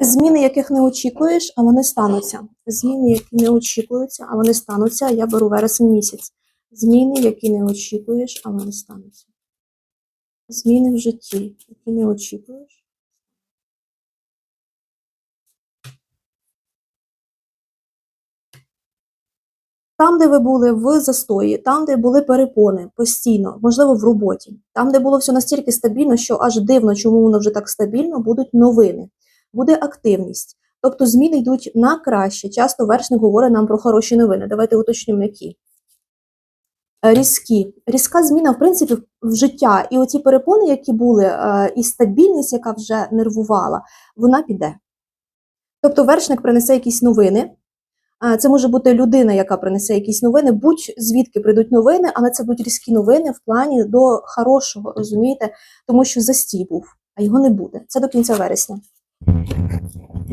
Зміни, яких не очікуєш, а вони стануться. Зміни, які не очікуються, а вони стануться. Я беру вересень місяць. Зміни, які не очікуєш, а вони стануться. Зміни в житті, які не очікуєш. Там, де ви були в застої, там, де були перепони постійно, можливо, в роботі, там, де було все настільки стабільно, що аж дивно, чому воно вже так стабільно, будуть новини, буде активність. Тобто зміни йдуть на краще. Часто вершник говорить нам про хороші новини. Давайте уточнимо, які. Е, Різкі. Різка зміна, в принципі, в- життя. І оці перепони, які були, е, і стабільність, яка вже нервувала, вона піде. Тобто вершник принесе якісь новини. Це може бути людина, яка принесе якісь новини, будь-звідки прийдуть новини, але це будуть різкі новини в плані до хорошого, розумієте? Тому що застій був, а його не буде. Це до кінця вересня.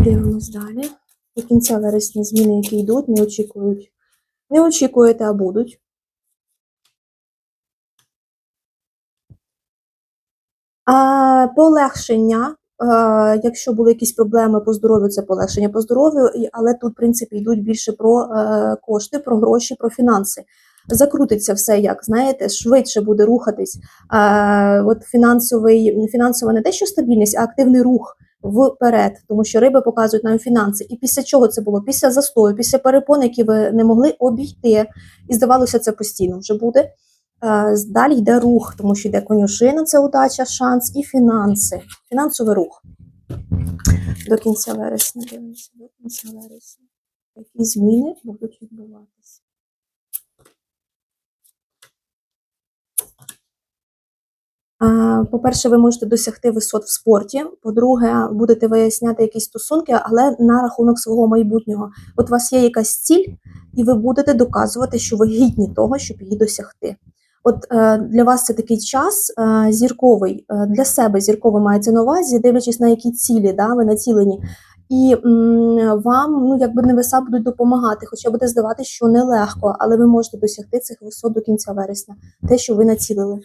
Дивимось далі. До кінця вересня зміни, які йдуть, не очікують. Не очікуєте, а будуть. А, полегшення. Е, якщо були якісь проблеми по здоров'ю, це полегшення по здоров'ю, але тут, в принципі, йдуть більше про е, кошти, про гроші, про фінанси. Закрутиться все, як знаєте, швидше буде рухатись. Е, от фінансовий, фінансова не те, що стабільність, а активний рух вперед, тому що риби показують нам фінанси. І після чого це було? Після застою, після перепон, які ви не могли обійти. І здавалося, це постійно вже буде. Е, Далі йде рух, тому що йде конюшина, це удача, шанс і фінанси. Фінансовий рух. До кінця вересня до кінця вересня. Які зміни будуть відбуватися? По-перше, ви можете досягти висот в спорті. По-друге, будете виясняти якісь стосунки, але на рахунок свого майбутнього. От у вас є якась ціль, і ви будете доказувати, що ви гідні того, щоб її досягти. От е, для вас це такий час е, зірковий, е, для себе зірковий мається на увазі, дивлячись на які цілі да, ви націлені. І м, вам, ну якби небеса будуть допомагати, хоча буде здавати, що нелегко, але ви можете досягти цих висот до кінця вересня, те, що ви націлили.